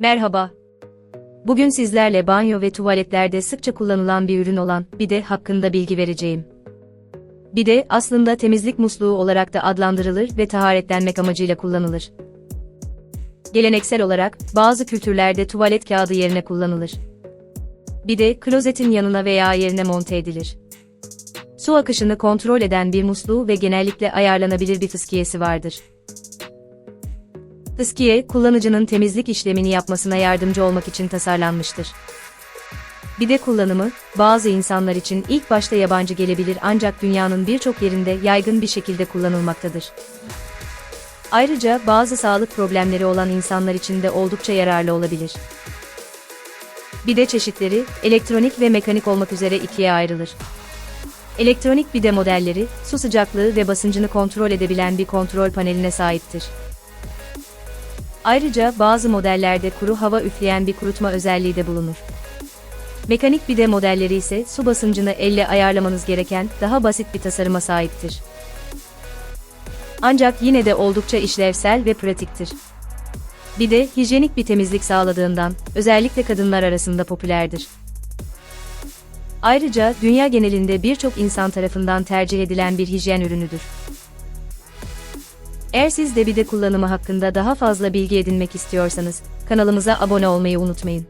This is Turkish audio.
Merhaba. Bugün sizlerle banyo ve tuvaletlerde sıkça kullanılan bir ürün olan bide hakkında bilgi vereceğim. Bide aslında temizlik musluğu olarak da adlandırılır ve taharetlenmek amacıyla kullanılır. Geleneksel olarak bazı kültürlerde tuvalet kağıdı yerine kullanılır. Bide klozetin yanına veya yerine monte edilir. Su akışını kontrol eden bir musluğu ve genellikle ayarlanabilir bir fıskiyesi vardır. Fıskiye, kullanıcının temizlik işlemini yapmasına yardımcı olmak için tasarlanmıştır. Bir de kullanımı, bazı insanlar için ilk başta yabancı gelebilir ancak dünyanın birçok yerinde yaygın bir şekilde kullanılmaktadır. Ayrıca bazı sağlık problemleri olan insanlar için de oldukça yararlı olabilir. Bide çeşitleri, elektronik ve mekanik olmak üzere ikiye ayrılır. Elektronik bide modelleri, su sıcaklığı ve basıncını kontrol edebilen bir kontrol paneline sahiptir. Ayrıca bazı modellerde kuru hava üfleyen bir kurutma özelliği de bulunur. Mekanik bide modelleri ise su basıncını elle ayarlamanız gereken daha basit bir tasarıma sahiptir. Ancak yine de oldukça işlevsel ve pratiktir. Bir de hijyenik bir temizlik sağladığından özellikle kadınlar arasında popülerdir. Ayrıca dünya genelinde birçok insan tarafından tercih edilen bir hijyen ürünüdür. Eğer siz de bir de kullanımı hakkında daha fazla bilgi edinmek istiyorsanız kanalımıza abone olmayı unutmayın.